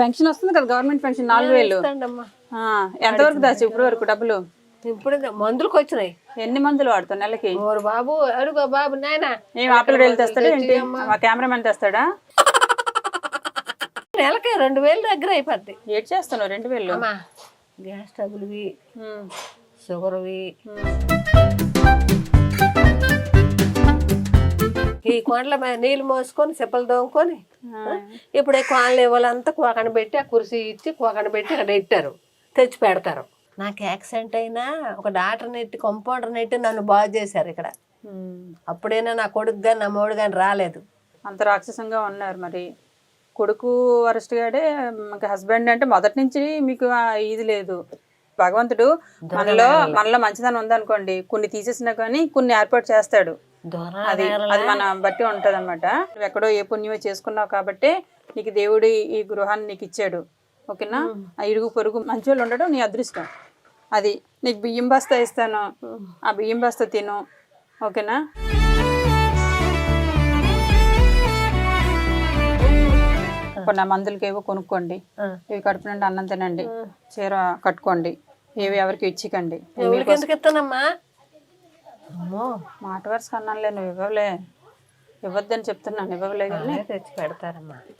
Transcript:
Pension వస్తుంది కదా government pension నాలుగు వేలు. ఎంతవరకు దాచి ఇప్పుడు వరకు డబ్బులు? ఇప్పుడు మందులకు వచ్చినాయి. ఎన్ని మందులు వాడతావు నెలకి? ఓరు బాబు అడుగో బాబు నాయనా. ఏం ఆపిల్ వెళ్ళి తెస్తాడా ఏంటి? మా కెమెరామెన్ తెస్తాడా? నెలకి రెండు వేలు దగ్గర అయిపోద్ది. ఏడ్ చేస్తున్నావు రెండు వేలు? గ్యాస్ ట్రబుల్వి షుగర్వి. ఈ కొండల మీద నీళ్ళు మోసుకొని చెప్పులు దోముకొని ఇప్పుడు ఈ కోనలు ఇవ్వాలంతా కోకన పెట్టి ఆ కుర్చీ ఇచ్చి కోకన పెట్టి అక్కడ పెట్టారు తెచ్చి పెడతారు. నాకు యాక్సిడెంట్ అయినా ఒక డాక్టర్ నెట్టి కంపౌండర్ నెట్టి నన్ను బాగు చేశారు ఇక్కడ. అప్పుడైనా నా కొడుకు కానీ నా మూడు కానీ రాలేదు. అంత రాక్షసంగా ఉన్నారు మరి. కొడుకు వరస్ట్ గాడే మీకు హస్బెండ్ అంటే మొదటి నుంచి మీకు ఇది లేదు. భగవంతుడు మనలో మనలో. మంచిదనం ఉందనుకోండి. కొన్ని తీసేసినా కానీ కొన్ని ఏర్పాటు చేస్తాడు. అది అది మన బట్టి ఉంటది అనమాట ఎక్కడో ఏ పుణ్యమో చేసుకున్నావు కాబట్టి నీకు దేవుడు ఈ గృహాన్ని నీకు ఇచ్చాడు. ఓకేనా? ఆ ఇరుగు పొరుగు మంచోళ్ళు ఉండడం నీ అదృష్టం. అది నీకు బియ్యం బస్తా ఇస్తాను. ఆ బియ్యం బస్తా తిను. ఓకేనా? కొన్ని మందులకి ఏవో కొనుక్కోండి. ఇవి కడుపు నుండి అన్నం తినండి. చీర కట్టుకోండి. ఏవి ఎవరికి ఇచ్చికండి. అమ్మో మాట వరుస అన్నానులే నువ్వు ఇవ్వలే ఇవ్వద్దని చెప్తున్నాను ఇవ్వలే కానీ. తెచ్చి పెడతారమ్మా.